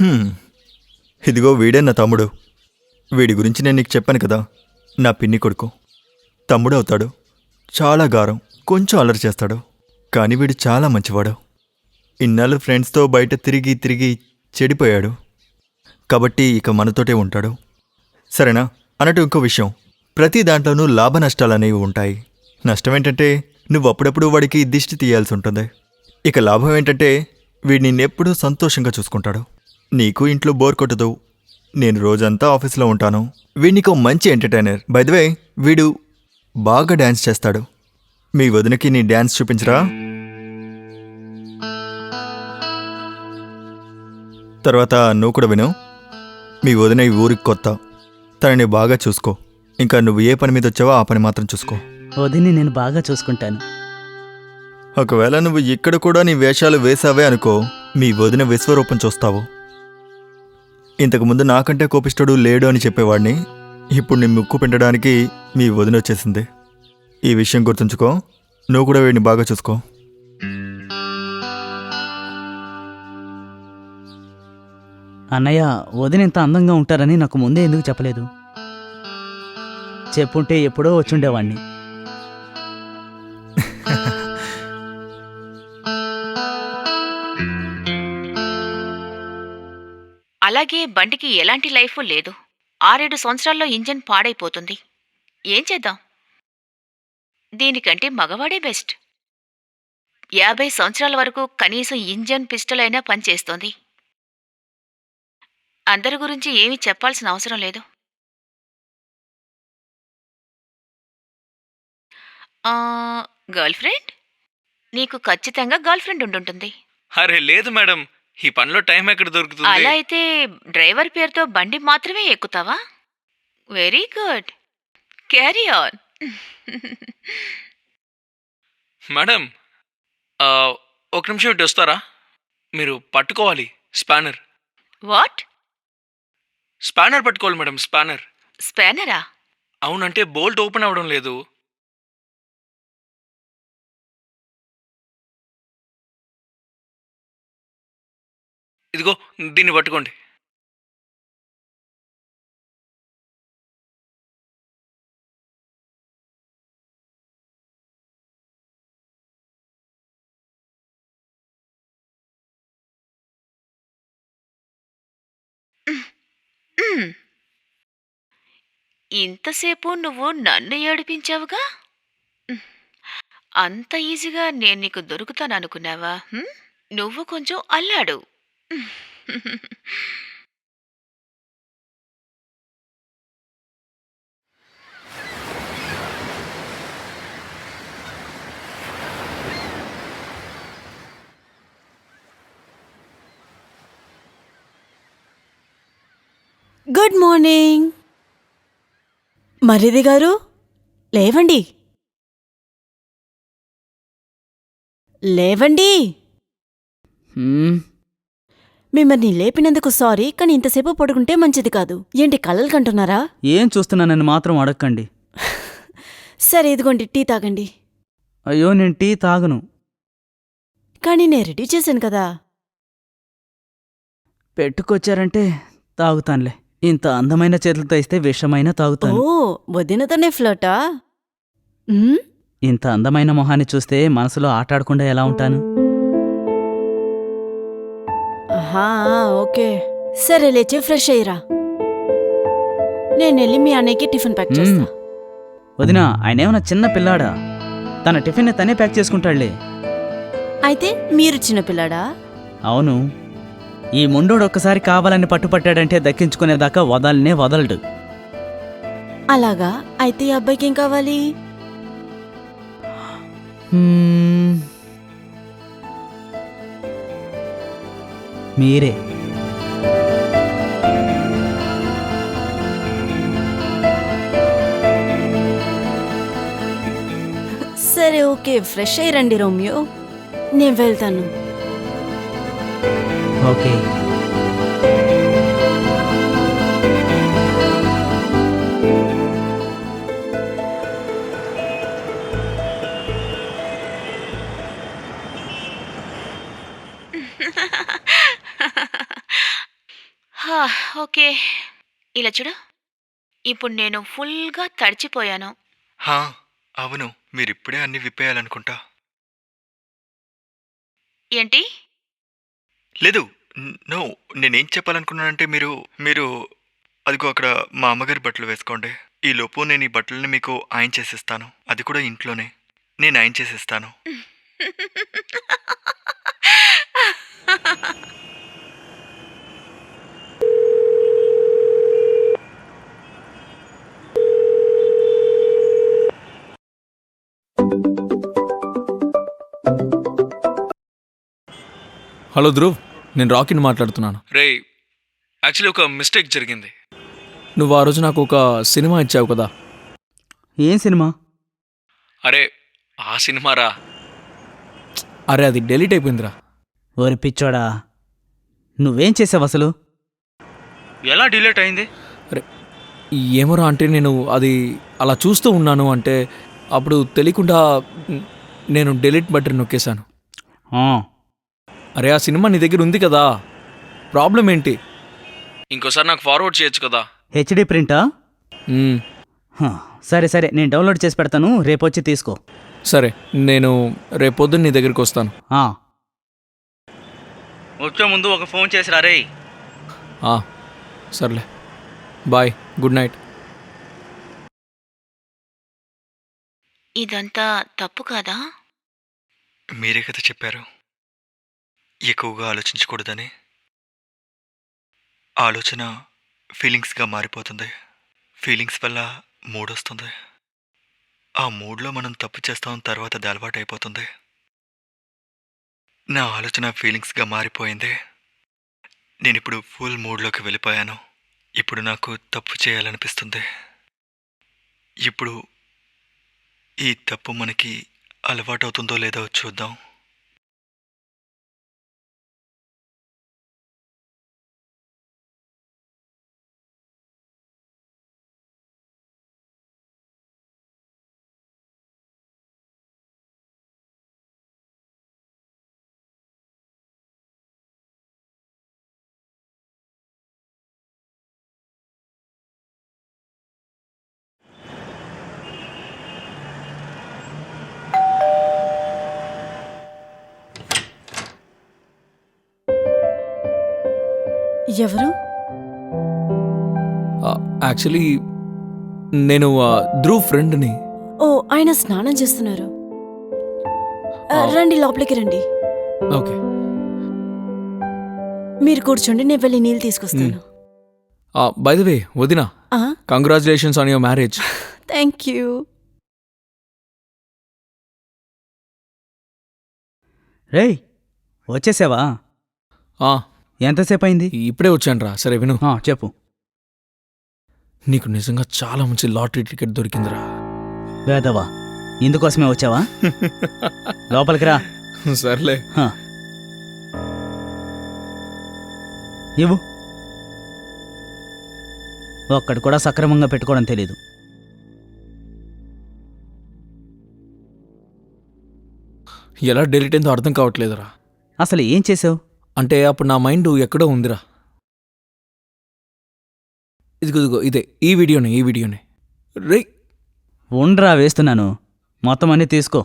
హ్మ్. ఇదిగో వీడే నా తమ్ముడు. వీడి గురించి నేను నీకు చెప్పాను కదా నా పిన్ని కొడుకు. తమ్ముడు అవుతాడు. చాలా గారం కొంచెం అల్లరి చేస్తాడు. కానీ వీడు చాలా మంచివాడు. ఇన్నాళ్ళు ఫ్రెండ్స్తో బయట తిరిగి తిరిగి చెడిపోయాడు. కాబట్టి ఇక మనతోటే ఉంటాడు. సరేనా? అన్నట్టు ఇంకో విషయం. ప్రతి దాంట్లోనూ లాభ నష్టాలు అనేవి ఉంటాయి. నష్టం ఏంటంటే నువ్వు అప్పుడప్పుడు వాడికి దిష్టి తీయాల్సి ఉంటుంది. ఇక లాభం ఏంటంటే వీడు నిన్నెప్పుడూ సంతోషంగా చూసుకుంటాడు. నీకు ఇంట్లో బోర్ కొట్టదు. నేను రోజంతా ఆఫీస్లో ఉంటాను. వీడికి మంచి ఎంటర్టైనర్. వే వీడు బాగా డ్యాన్స్ చేస్తాడు. మీ వదినకి నీ డ్యాన్స్ చూపించరా? తర్వాత నువ్వు కూడా విను. మీ వదిన ఈ ఊరికి కొత్త. తనని బాగా చూసుకో. ఇంకా నువ్వు ఏ పని మీద వచ్చావో ఆ పని మాత్రం చూసుకో. వదిని నేను బాగా చూసుకుంటాను. ఒకవేళ నువ్వు ఇక్కడ కూడా నీ వేషాలు వేసావే అనుకో మీ వదిన విశ్వరూపం చూస్తావు. ఇంతకుముందు నాకంటే కోపిష్టుడు లేడు అని చెప్పేవాడిని. ఇప్పుడు నీ ముక్కు పిండడానికి మీ వదిన వచ్చేసింది. ఈ విషయం గుర్తుంచుకో. నువ్వు కూడా వీడిని బాగా చూసుకో. అన్నయ్య వదిన ఇంత అందంగా ఉంటారని నాకు ముందే ఎందుకు చెప్పలేదు? చెప్పుంటే ఎప్పుడో వచ్చుండేవాణ్ణి. అలాగే బండికి ఎలాంటి లైఫ్ లేదు. ఆరేడు సంవత్సరాల్లో ఇంజన్ పాడైపోతుంది. ఏం చేద్దాం? దీనికంటే మగవాడే బెస్ట్. యాభై సంవత్సరాల వరకు కనీసం ఇంజన్ పిస్టల్ అయినా పనిచేస్తోంది. అందరి గురించి ఏమీ చెప్పాల్సిన అవసరం లేదు. గర్ల్ ఫ్రెండ్ నీకు ఖచ్చితంగా గర్ల్ ఫ్రెండ్ ఉండుంటుంది. అరే లేదు మేడం. ఈ పనిలో టైం ఎక్కడ అలా దొరుకుతుంది అయితే డ్రైవర్ పేరుతో బండి మాత్రమే ఎక్కుతావా? Very good. Carry on. Madam ఆ, ఒక నిమిషం ఇటు వస్తారా? మీరు పట్టుకోవాలి స్పానర్. వాట్? స్పానర్ పట్టుకోవాలి మేడం స్పానర్. స్పానరా? అవునంటే బోల్ట్ ఓపెన్ అవ్వడం లేదు. ఇదిగో దీన్ని పట్టుకోండి. ఇంతసేపు నువ్వు నన్ను ఏడిపించావుగా? అంత ఈజీగా నేను నీకు దొరుకుతాననుకున్నావా? నువ్వు కొంచెం అల్లాడు. Good morning. మరిది గారు లేవండి. లేవండి. మిమ్మల్ని లేపినందుకు సారీ కానీ ఇంతసేపు పడుకుంటే మంచిది కాదు. ఏంటి కలలు కంటున్నారా? ఏం చూస్తున్నానని మాత్రం అడగండి సరే ఇదిగోండి టీ తాగండి. అయ్యో నేను టీ తాగను. కానీ నేను రెడీ చేశాను కదా. పెట్టుకొచ్చారంటే తాగుతానులే. ఇంత అందమైన చేతులతో ఇస్తే విషమైనా తాగుతాను. ఓ వదినతోనే ఫ్లర్టా? ఉమ్, ఇంత అందమైన మొహాన్ని చూస్తే మనసులో ఆటాడకుండా ఎలా ఉంటాను? ఆహా ఓకే. సరే లేచి ఫ్రెష్ అయ్యిరా. నేను వెళ్ళి మీ అన్నయ్యకి టిఫిన్ ప్యాక్ చేస్తా. వదినా ఆయనేమన్నా చిన్న పిల్లాడా? తన టిఫిన్ తనే ప్యాక్ చేసుకుంటాడులే. అయితే మీరు చిన్నపిల్లాడా అవును. ఈ ముండోడు ఒక్కసారి కావాలని పట్టుపట్టాడంటే దక్కించుకునేదాకా వదలనే వదలడు. అలాగా? అయితే ఈ అబ్బాయికి ఏం కావాలి మీరే. సరే ఓకే. ఫ్రెష్ అయ్యి రండి రోమియో. నేను వెళ్తాను. ఓకే. ఓకే. ఇలా చూడు. ఇప్పుడు నేను ఫుల్గా తడిచిపోయాను. హా అవును. మీరిప్పుడే అన్ని విప్పేయాలనుకుంటా. ఏంటి? లేదు. న్- నో. నేనేం చెప్పాలనుకున్నానంటే మీరు మీరు అదిగో అక్కడ మా అమ్మగారి బట్టలు వేసుకోండి. ఈ లోపు నేను ఈ బట్టలని మీకు ఆయన చేసిస్తాను. అది కూడా ఇంట్లోనే. నేను ఆయన చేసిస్తాను. హలో ధ్రువ్ నేను రాకిని మాట్లాడుతున్నాను. రే యాక్చువల్లీ ఒక మిస్టేక్ జరిగింది. నువ్వు ఆ రోజు నాకు ఒక సినిమా ఇచ్చావు కదా. ఏం సినిమా? అరే ఆ సినిమారా? అరే అది డెలీట్ అయిపోయిందిరా. ఓరి పిచ్చోడా నువ్వేం చేసావు అసలు? ఎలా డిలేట్ అయింది? అరే ఏమోరా అంటే నేను అది అలా చూస్తూ ఉన్నాను అంటే అప్పుడు తెలియకుండా నేను డెలీట్ బటన్ నొక్కేశాను. ఆ, అరే ఆ సినిమా నీ దగ్గర ఉంది కదా. ప్రాబ్లం ఏంటి? ఇంకోసారి నాకు ఫార్వర్డ్ చేయొచ్చు కదా. హెచ్డి ప్రింటా? మ్మ్, హ, సరే సరే నేను డౌన్లోడ్ చేసి పెడతాను రేపు వచ్చి తీసుకో. సరే నేను రేపొద్దున నీ దగ్గరికి వస్తాను. ఆ. వచ్చే ముందు ఒక ఫోన్ చేసిరా రే ఆ, సర్లే. Bye good night. ఇదంతా తప్పు కాదా? మీరే కదా చెప్పారు. ఎక్కువగా ఆలోచించకూడదని ఆలోచన ఫీలింగ్స్గా మారిపోతుంది. ఫీలింగ్స్ వల్ల మూడ్ వస్తుంది. ఆ మూడ్లో మనం తప్పు చేస్తాం తర్వాత అది అలవాటు అయిపోతుంది. నా ఆలోచన ఫీలింగ్స్గా మారిపోయింది. నేను ఇప్పుడు ఫుల్ మూడ్లోకి వెళ్ళిపోయాను. ఇప్పుడు నాకు తప్పు చేయాలనిపిస్తుంది. ఇప్పుడు ఈ తప్పు మనకి అలవాటవుతుందో లేదో చూద్దాం. ఎవరు? యాక్చువల్లీ నేను ఆ, ధ్రువ్ ఫ్రెండ్ని. ఓ ఆయన స్నానం చేస్తున్నారు. ఆ. రండి లోపలికి రండి. ఓకే. మీరు కూర్చోండి నేను వెళ్ళి నీళ్ళు తీసుకొస్తాను. బై ద వే వదినా congratulations on your marriage thank you రేయ్ వచ్చేసావా? ఎంతసేపు అయింది ఇప్పుడే వచ్చాను రా సరే విను. ఆ, చెప్పు. నీకు నిజంగా చాలా మంచి లాటరీ టికెట్ దొరికిందిరా. వేదవా ఇందుకోసమే వచ్చావా? లోపలికి రా. సర్లే. హ. ఇవ్వు. ఒక్కడు కూడా సక్రమంగా పెట్టుకోవడం తెలీదు. ఎలా డెలిట్ అయిందో అర్థం కావట్లేదురా. అసలు ఏం చేసావు? అంటే అప్పుడు నా మైండ్ ఎక్కడో ఉందిరా. ఇదిగో ఇదిగో ఇదే ఈ వీడియోనే ఈ వీడియోనే. రే ఉండ్రా వేస్తున్నాను. మొత్తం అన్నీ తీసుకో.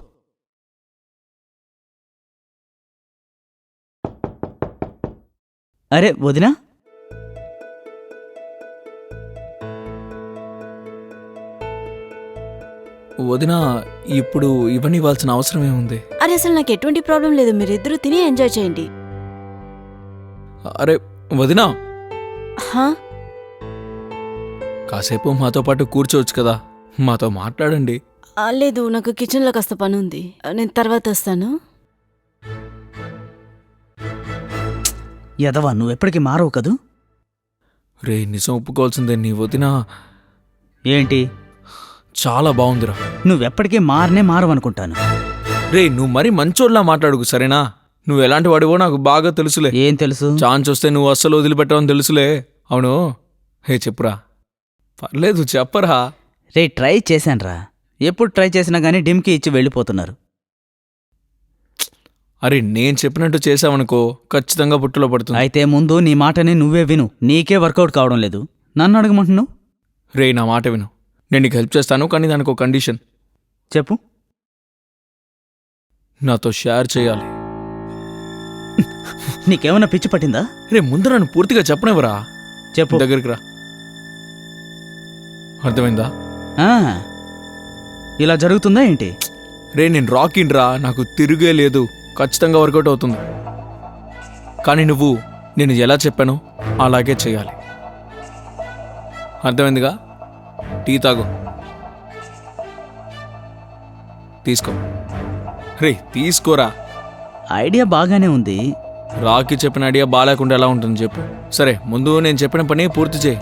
అరే వదినా? వదిన ఇప్పుడు ఇవన్నీ ఇవ్వాల్సిన అవసరం ఏముంది అరే అసలు నాకు ఎటువంటి ప్రాబ్లం లేదు. మీరిద్దరూ తిని ఎంజాయ్ చేయండి. అరే వదినా. హా? కాసేపు మాతో పాటు కూర్చోవచ్చు కదా. మాతో మాట్లాడండి. ఆ, లేదు నాకు కిచెన్లో కాస్త పని ఉంది ఆ, నేను తర్వాత వస్తాను. యదవా నువ్వెప్పటికీ మారవు కదూ? రే నిజం ఒప్పుకోవాల్సిందే నీ వదిన. ఏంటి? చాలా బాగుందిరా నువ్వెప్పటికీ మారనే మారవనుకుంటాను. రే నువ్వు మరీ మంచోళ్ళలా మాట్లాడుకు సరేనా? నువ్వు ఎలాంటి వాడివో నాకు బాగా తెలుసులే. ఏం తెలుసు? ఛాన్స్ వస్తే నువ్వు అస్సలు వదిలిపెట్టవని తెలుసులే. అవును? హే చెప్పురా. పర్లేదు చెప్పరా. రే ట్రై చేశాన్రా. ఎప్పుడు ట్రై చేసినా కానీ డిమ్కి ఇచ్చి వెళ్ళిపోతున్నారు. అరే నేను చెప్పినట్టు చేసావనుకో ఖచ్చితంగా బుట్టలో పడుతుంది. అయితే ముందు నీ మాటని నువ్వే విను. నీకే వర్కౌట్ కావడం లేదు. నన్ను అడగమంటున్నావు? రే నా మాట విను. నేను నీకు హెల్ప్ చేస్తాను కానీ దానికి ఒక కండిషన్. చెప్పు. నాతో షేర్ చేయాలి. నీకేమన్నా పిచ్చి పట్టిందా? రే ముందు నన్ను పూర్తిగా చెప్పనివ్వరా? చెప్పు. దగ్గరికి రా. అర్థమైందా? ఆ, ఇలా జరుగుతుందా ఏంటి? రే నేను రాకిన్ రా. నాకు తిరిగే లేదు. ఖచ్చితంగా వర్కౌట్ అవుతుంది. కానీ నువ్వు నేను ఎలా చెప్పానో అలాగే చేయాలి. అర్థమైందిగా? టీ తాగు. తీసుకో. రే తీసుకోరా? ఐడియా బాగానే ఉంది. రాకి చెప్పిన ఐడియా బాగాలేకుండా ఎలా ఉంటుంది చెప్పు. సరే ముందు నేను చెప్పిన పని పూర్తి చేయి.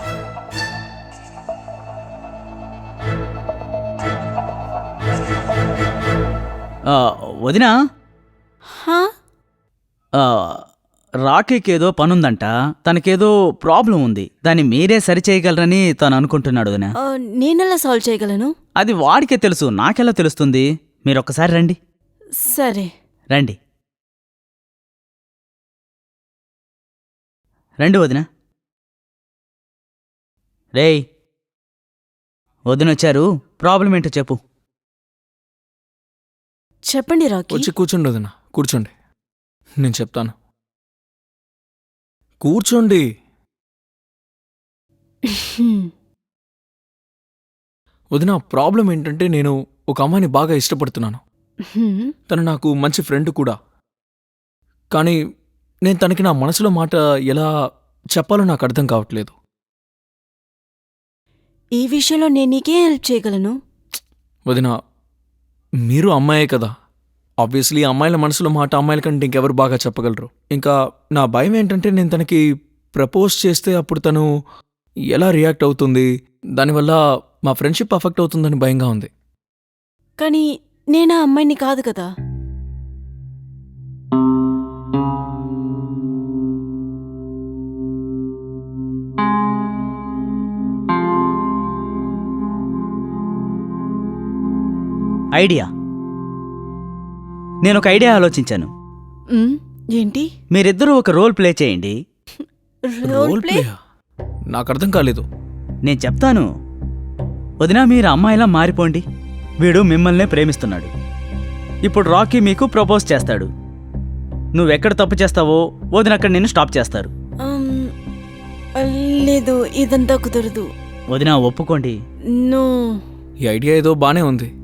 ఆ, వదినా? హా? ఆ, రాకీకి ఏదో పనుందంట. తనకేదో ప్రాబ్లం ఉంది. దాన్ని మీరే సరిచేయగలరని తను అనుకుంటున్నాడు వదినా. ఆ, నేనెలా సాల్వ్ చేయగలను? అది వాడికే తెలుసు నాకెలా తెలుస్తుంది? మీరు ఒక్కసారి రండి. సరే. రండి. రండి వదిన. రేయ్ వదిన వచ్చారు ప్రాబ్లం ఏంటో చెప్పు. చెప్పండి రాకీ. వచ్చి కూర్చోండి వదిన కూర్చోండి. నేను చెప్తాను. కూర్చోండి. హ్మ్. వదిన ప్రాబ్లం ఏంటంటే నేను ఒక అమ్మాయిని బాగా ఇష్టపడుతున్నాను. హ్మ్. తను నాకు మంచి ఫ్రెండ్ కూడా. కానీ నేను తనకి నా మనసులో మాట ఎలా చెప్పాలో నాకు అర్థం కావట్లేదు. ఈ విషయంలో నేను నీకేం హెల్ప్ చేయగలను? వదిన మీరు అమ్మాయే కదా. ఆబ్వియస్లీ అమ్మాయిల మనసులో మాట అమ్మాయిల కంటే ఇంకెవరు బాగా చెప్పగలరు. ఇంకా నా భయం ఏంటంటే నేను తనకి ప్రపోజ్ చేస్తే అప్పుడు తను ఎలా రియాక్ట్ అవుతుంది? దానివల్ల మా ఫ్రెండ్షిప్ అఫెక్ట్ అవుతుందని భయంగా ఉంది. కానీ నేను ఆ అమ్మాయిని కాదు కదా. ఐడియా. నేను ఒక ఐడియా ఆలోచించాను. ఏంటి? మీరిద్దరూ ఒక రోల్ ప్లే చేయండి. Role play? నాకు అర్థం కాలేదు. నేను చెప్తాను. వదినా మీరు అమ్మాయిలా మారిపోండి. వీడు మిమ్మల్నే ప్రేమిస్తున్నాడు. ఇప్పుడు రాకీ మీకు ప్రపోజ్ చేస్తాడు. నువ్వెక్కడ తప్పు చేస్తావో వదిన అక్కడ నిన్ను స్టాప్ చేస్తారు. లేదు ఇదంతా కుదరదు. వదిన ఒప్పుకోండి. నో. ఈ ఐడియా ఏదో బానే ఉంది.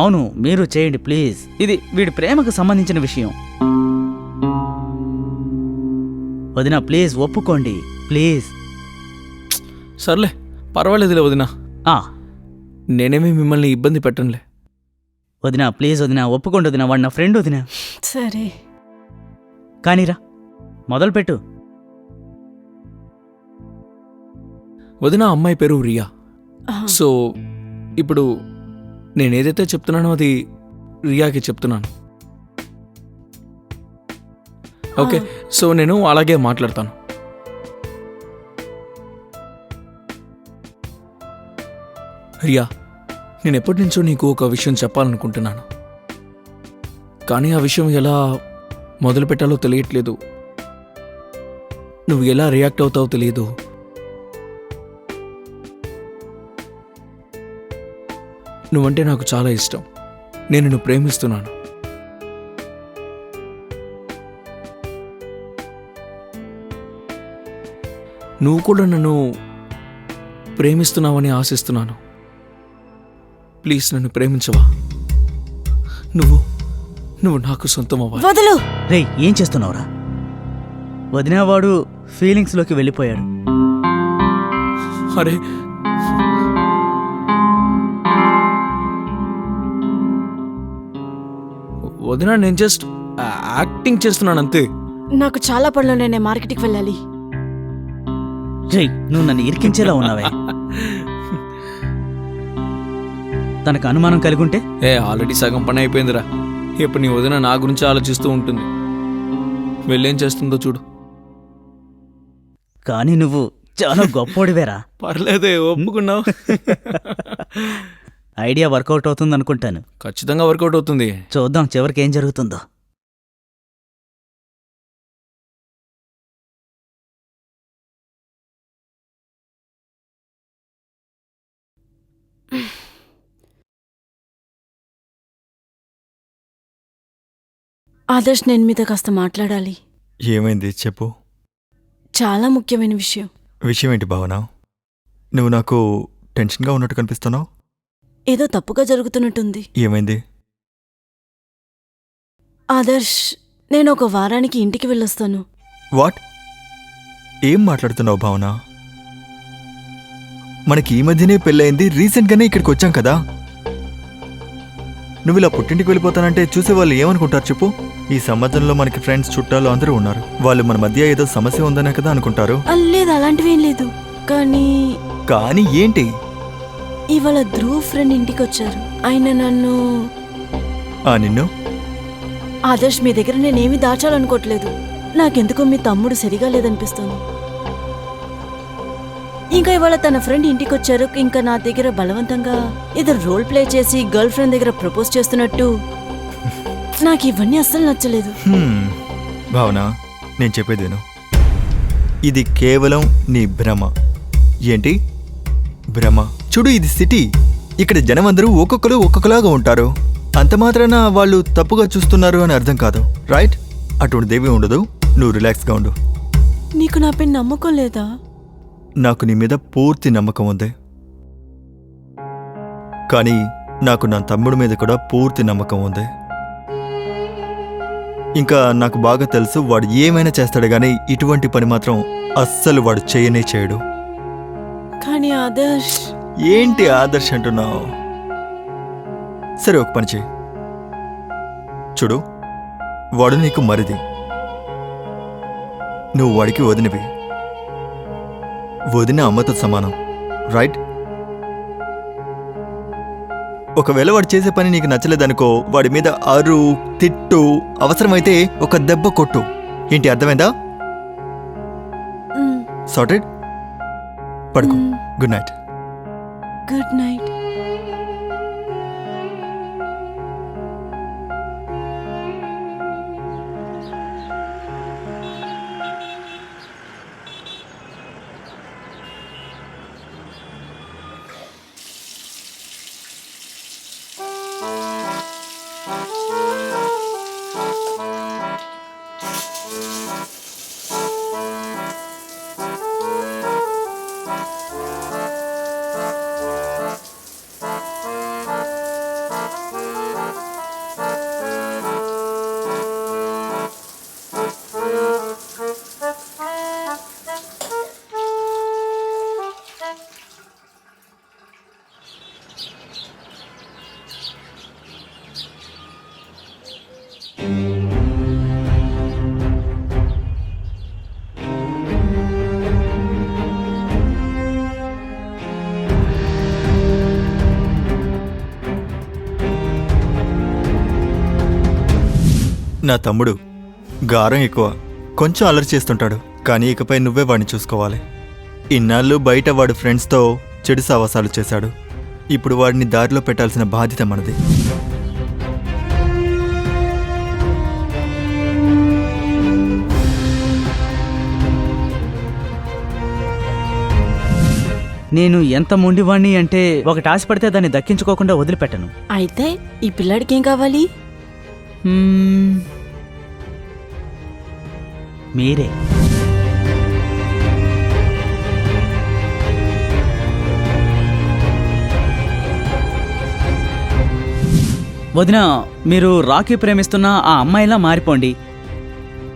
అవును మీరు చేయండి ప్లీజ్. ఇది వీడి ప్రేమకు సంబంధించిన విషయం. వదిన ప్లీజ్ ఒప్పుకోండి. ప్లీజ్. సర్లే పర్వాలేదులే వదిన. ఆ. నేనేమీ మిమ్మల్ని ఇబ్బంది పెట్టనులే. వదిన ప్లీజ్ వదిన ఒప్పుకోండి వదిన వాడు నా ఫ్రెండ్ వదిన. సరే. కానీరా మొదలుపెట్టు వదిన అమ్మాయి పేరు రియా. ఆ, సో ఇప్పుడు నేనేదైతే చెప్తున్నానో అది రియాకి చెప్తున్నాను. ఓకే సో నేను అలాగే మాట్లాడతాను. రియా నేను ఎప్పటి నుంచో నీకు ఒక విషయం చెప్పాలనుకుంటున్నాను. కానీ ఆ విషయం ఎలా మొదలు పెట్టాలో తెలియట్లేదు. నువ్వు ఎలా రియాక్ట్ అవుతావో తెలియదు. నువ్వంటే నాకు చాలా ఇష్టం. నేను నిన్ను ప్రేమిస్తున్నాను. నువ్వు కూడా నన్ను ప్రేమిస్తున్నావని ఆశిస్తున్నాను. ప్లీజ్ నన్ను ప్రేమించవా? నువ్వు నువ్వు నాకు సొంతం అవ్వాలి వదలు! రేయ్ ఏం చేస్తున్నావురా? వదిన వాడు ఫీలింగ్స్లోకి వెళ్ళిపోయాడు. అరే వదిన నేను జస్ట్ యాక్టింగ్ చేస్తున్నాను అంతే. నాకు చాలా పనులు నేను మార్కెట్కి వెళ్ళాలి. రేయ్ నువ్వు నన్ను ఇరికించేలా ఉన్నావే. తనకు అనుమానం కలిగి ఉంటే ఏ ఆల్రెడీ సగం పని అయిపోయిందిరా. ఇప్పుడు నీ వదిన నా గురించి ఆలోచిస్తూ ఉంటుంది. వెళ్ళేం చేస్తుందో చూడు. కానీ నువ్వు చాలా గొప్పోడివేరా. పర్లేదే ఒప్పుకున్నావు. ఐడియా వర్కౌట్ అవుతుంది అనుకుంటాను. ఖచ్చితంగా వర్కౌట్ అవుతుంది. చూద్దాం చివరికి ఏం జరుగుతుందో. ఆదర్శ్ నేను మీద కాస్త మాట్లాడాలి. ఏమైంది? చెప్పు. చాలా ముఖ్యమైన విషయం. విషయం ఏంటి భావన? నువ్వు నాకు టెన్షన్గా ఉన్నట్టు కనిపిస్తున్నావు? ఏదో తప్పుగా జరుగుతున్నట్టుంది. ఏమైంది? ఆదర్శ్ నేను ఒక వారానికి ఇంటికి వెళ్ళొస్తాను. వాట్? ఏం మాట్లాడుతున్నావు భావన? మనకి ఈ మధ్యనే పెళ్ళయింది రీసెంట్గానే ఇక్కడికి వచ్చాం కదా. నువ్వు ఇలా పుట్టింటికి వెళ్ళిపోతానంటే చూసే వాళ్ళు ఏమనుకుంటారు చెప్పు? ఈ సంవత్సరంలో మనకి ఫ్రెండ్స్ చుట్టాలు అందరూ ఉన్నారు. వాళ్ళు మన మధ్య ఏదో సమస్య ఉందనే కదా అనుకుంటారు. లేదు అలాంటివేం లేదు. కానీ కానీ ఏంటి? ఇవాళ ధ్రువ్ ఫ్రెండ్ ఇంటికి వచ్చారు. ఆయన నన్ను ఆ నిన్ను? ఆదర్శ్ మీ దగ్గర నేనేమీ దాచాలనుకోవట్లేదు. నాకెందుకో మీ తమ్ముడు సరిగా లేదనిపిస్తుంది. ఇంకా ఇవాళ తన ఫ్రెండ్ ఇంటికి వచ్చారు. ఇంకా నా దగ్గర బలవంతంగా ఏదో రోల్ ప్లే చేసి గర్ల్ ఫ్రెండ్ దగ్గర ప్రపోజ్ చేస్తున్నట్టు. నాకు ఇవన్నీ అస్సలు నచ్చలేదు. భావన నేను చెప్పేది విను. ఇది కేవలం నీ భ్రమ. ఏంటి? భ్రమ. చూడు ఇది సిటీ. ఇక్కడ జనం అందరూ ఒక్కొక్కరు ఒక్కొక్కలాగా ఉంటారు. అంత మాత్రాన వాళ్ళు తప్పుగా చూస్తున్నారు అని అర్థం కాదు. రైట్? అటువంటి దేవి ఉండదు. నువ్వు రిలాక్స్గా ఉండు. నీకు నాపై నమ్మకం లేదా? నాకు నీ మీద పూర్తి నమ్మకం ఉంది. కానీ నాకు నా తమ్ముడి మీద కూడా పూర్తి నమ్మకం ఉంది. ఇంకా నాకు బాగా తెలుసు వాడు ఏమైనా చేస్తాడు కానీ ఇటువంటి పని మాత్రం అస్సలు వాడు చేయనే చేయడు. కానీ ఆదర్శ్ ఏంటి ఆదర్శ్ అంటున్నావు? సరే ఒక పని చేయి. చూడు వాడు నీకు మరిది. నువ్వు వాడికి వదినవి. వదిన అమ్మతో సమానం రైట్? ఒకవేళ వాడు చేసే పని నీకు నచ్చలేదనుకో వాడి మీద అరు తిట్టు అవసరమైతే ఒక దెబ్బ కొట్టు. ఏంటి అర్థమైందా? సార్టెడ్ పడుకో. గుడ్ నైట్ గుడ్ నైట్ నా తమ్ముడు గారం ఎక్కువ కొంచెం అలరి చేస్తుంటాడు కానీ ఇకపై నువ్వే వాడిని చూసుకోవాలి. ఇన్నాళ్ళు బయట వాడు ఫ్రెండ్స్తో చెడు సావాసాలు చేశాడు. ఇప్పుడు వాడిని దారిలో పెట్టాల్సిన బాధ్యత మనది. నేను ఎంత మొండివాణ్ణి అంటే ఒకటి ఆశపడితే దాన్ని దక్కించుకోకుండా వదిలిపెట్టను. అయితే ఈ పిల్లాడికి ఏం కావాలి. మీరే. వదిన మీరు రాకీ ప్రేమిస్తున్న ఆ అమ్మాయిలా మారిపోండి.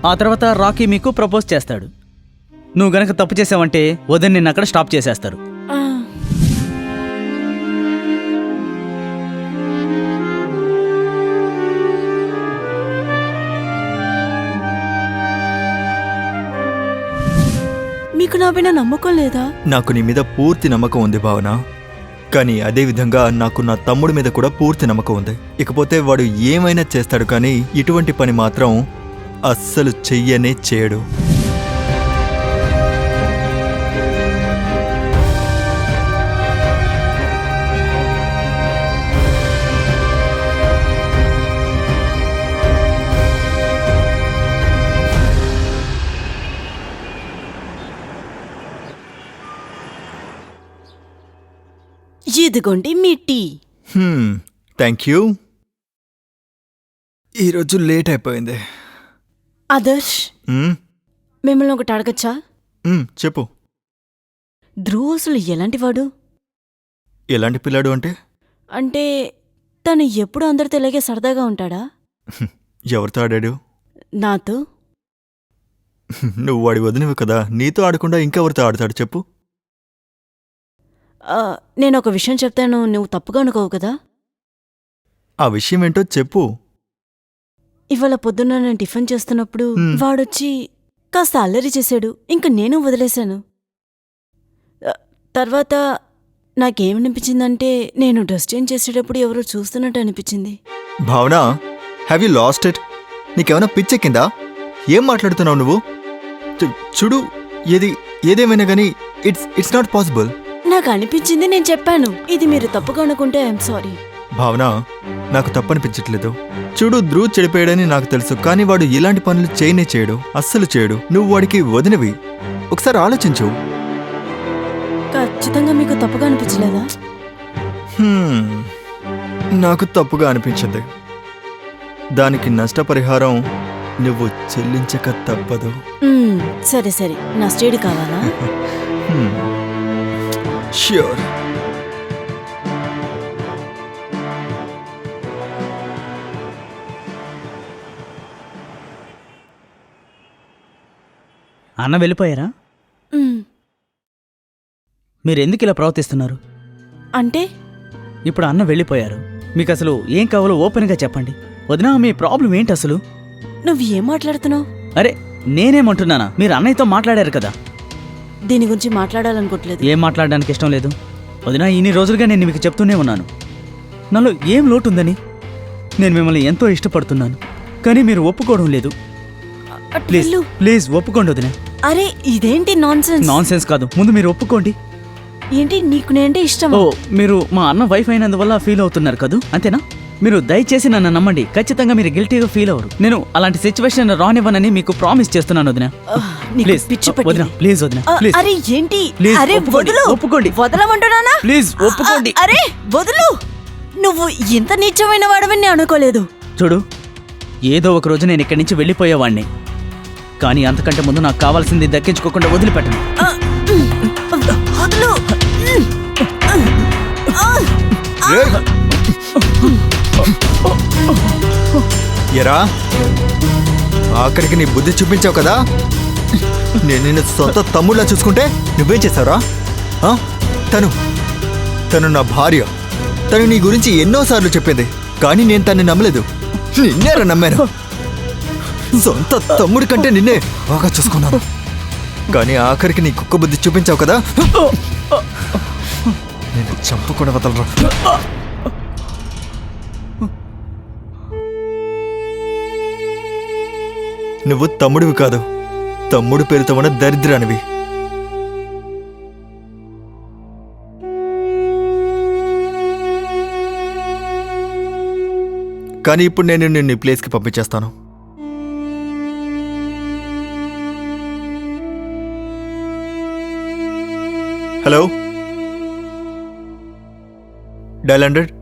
ఆ తర్వాత రాకీ మీకు ప్రపోజ్ చేస్తాడు. నువ్వు గనక తప్పు చేసావంటే వదిన నిన్న అక్కడ స్టాప్ చేసేస్తారు. మీకు నా పైన నమ్మకం లేదా? నాకు నీ మీద పూర్తి నమ్మకం ఉంది భావన. కానీ అదే విధంగా నాకు నా తమ్ముడి మీద కూడా పూర్తి నమ్మకం ఉంది. ఇకపోతే వాడు ఏమైనా చేస్తాడు కానీ ఇటువంటి పని మాత్రం అస్సలు చెయ్యనే చేయడు. ఇదిగోండి మీ టీ. థ్యాంక్ యూ ఈరోజు లేట్ అయిపోయింది. ఆదర్శ్ మ్మ్, మిమ్మల్ని ఒకటి అడగచ్చా? మ్మ్, చెప్పు. ధ్రువ్ అసలు ఎలాంటివాడు ఎలాంటి పిల్లాడు అంటే? అంటే తను ఎప్పుడు అందరితో ఇలాగే సరదాగా ఉంటాడా? ఎవరితో ఆడాడు? నాతో. నువ్వు వాడి వదినవి కదా నీతో ఆడకుండా ఇంకెవరితో ఆడతాడు చెప్పు. నేను ఒక విషయం చెప్తాను. నువ్వు తప్పుగా అనుకోవు కదా? ఆ విషయం ఏంటో చెప్పు. ఇవాళ పొద్దున్న నేను టిఫిన్ చేస్తున్నప్పుడు. వాడొచ్చి కాస్త అల్లరి చేశాడు. ఇంక నేను వదిలేశాను. తర్వాత నాకేమనిపించిందంటే నేను డ్రెస్ చేంజ్ చేసేటప్పుడు ఎవరో చూస్తున్నట్టు అనిపించింది. భావన హ్యావ్ యూ లాస్ట్ ఇట్ నీకేమైనా పిచ్చెక్కిందా? ఏం మాట్లాడుతున్నావు నువ్వు? చూడు ఏది ఏదేమైనా కానీ ఇట్స్ ఇట్స్ నాట్ పాసిబుల్ నాకు అనిపించింది నేను చెప్పాను. ఇది మీరు తప్పుగా అనుకుంటే ఐఎమ్ సారీ భావన నాకు తప్పనిపించట్లేదు. చూడు ధ్రువ్ చెడిపోయాడని నాకు తెలుసు కానీ వాడు ఇలాంటి పనులు చేయనే చేయడు అస్సలు చేయడు. నువ్వు వాడికి వదినవి. ఒకసారి ఆలోచించు. ఖచ్చితంగా మీకు తప్పుగా అనిపించలేదా? హ్మ్, నాకు తప్పుగా అనిపించింది. దానికి నష్టపరిహారం నువ్వు చెల్లించక తప్పదు. మ్మ్, సరే సరే. నా స్టేడ్ కావాలా? ష్యూర్ అన్న వెళ్ళిపోయారా? మ్మ్, మీరు ఎందుకు ఇలా ప్రవర్తిస్తున్నారు? అంటే? ఇప్పుడు అన్న వెళ్ళిపోయారు. మీకు అసలు ఏం కావాలో ఓపెన్గా చెప్పండి. వదినా మీ ప్రాబ్లం ఏంటి అసలు నువ్వు ఏం మాట్లాడుతున్నావు? అరే నేనేమంటున్నానా? మీరు అన్నయ్యతో మాట్లాడారు కదా. దీని గురించి మాట్లాడాలనుకోవట్లేదు. ఏం మాట్లాడడానికి ఇష్టం లేదు? వదినా ఇన్ని రోజులుగా నేను మీకు చెప్తూనే ఉన్నాను. నాలో ఏం లోటు ఉందని నేను మిమ్మల్ని ఎంతో ఇష్టపడుతున్నాను కానీ మీరు ఒప్పుకోవడం లేదు. ప్లీజ్ వెళ్ళు. ప్లీజ్ ఒప్పుకోండి వదినా. అరే ఇదేంటి నాన్ నాన్ సెన్స్ కాదు. ముందు మీరు ఒప్పుకోండి. ఏంటి నీకు నేనంటే ఇష్టం ఓ మీరు మా అన్న వైఫ్ అయినందువల్ల ఫీల్ అవుతున్నారు కదూ? అంతేనా? మీరు దయచేసి నన్ను నమ్మండి. ఖచ్చితంగా మీరు గిల్టీగా ఫీల్ అవ్వరు. నేను అలాంటి సిచ్యువేషన్ రానివ్వనని మీకు ప్రామిస్ చేస్తున్నాను వదిన. ప్లీజ్ వదిన. ప్లీజ్ వదిన ప్లీజ్ అరే ఏంటి? ప్లీజ్ అరే ఒప్పుకోండి, వదులు. ఒప్పుకోండి. వదలమంటున్నానా? ప్లీజ్ ఒప్పుకోండి. అరే వదులు. నువ్వు ఇంత నీచమైన వాడవని నేను అనుకోలేదు. చూడు ఏదో ఒక రోజు నేను ఇక్కడి నుంచి వెళ్ళిపోయేవాణ్ణి. కానీ అంతకంటే ముందు నాకు కావాల్సింది దక్కించుకోకుండా వదిలిపెట్టను. వదులు. ఎరా? ఆఖరికి నీ బుద్ధి చూపించావు కదా? నేను నిన్ను సొంత తమ్ముళ్ళ చూసుకుంటే నువ్వేం చేశావురా? తను తను నా భార్య. తను నీ గురించి ఎన్నోసార్లు చెప్పింది కానీ నేను తన్ని నమ్మలేదు. నిన్నేరా నమ్మాను. సొంత తమ్ముడి కంటే నిన్నే బాగా చూసుకున్నాను. కానీ ఆఖరికి నీ కుక్క బుద్ధి చూపించావు కదా? నేను చంపకుండా వదలరా నువ్వు తమ్ముడివి కాదు. తమ్ముడు పేరుతో ఉన్న దరిద్రానివి. కానీ ఇప్పుడు నేను నిన్ను ఈ ప్లేస్కి పంపించేస్తాను. హలో? Dial hundred?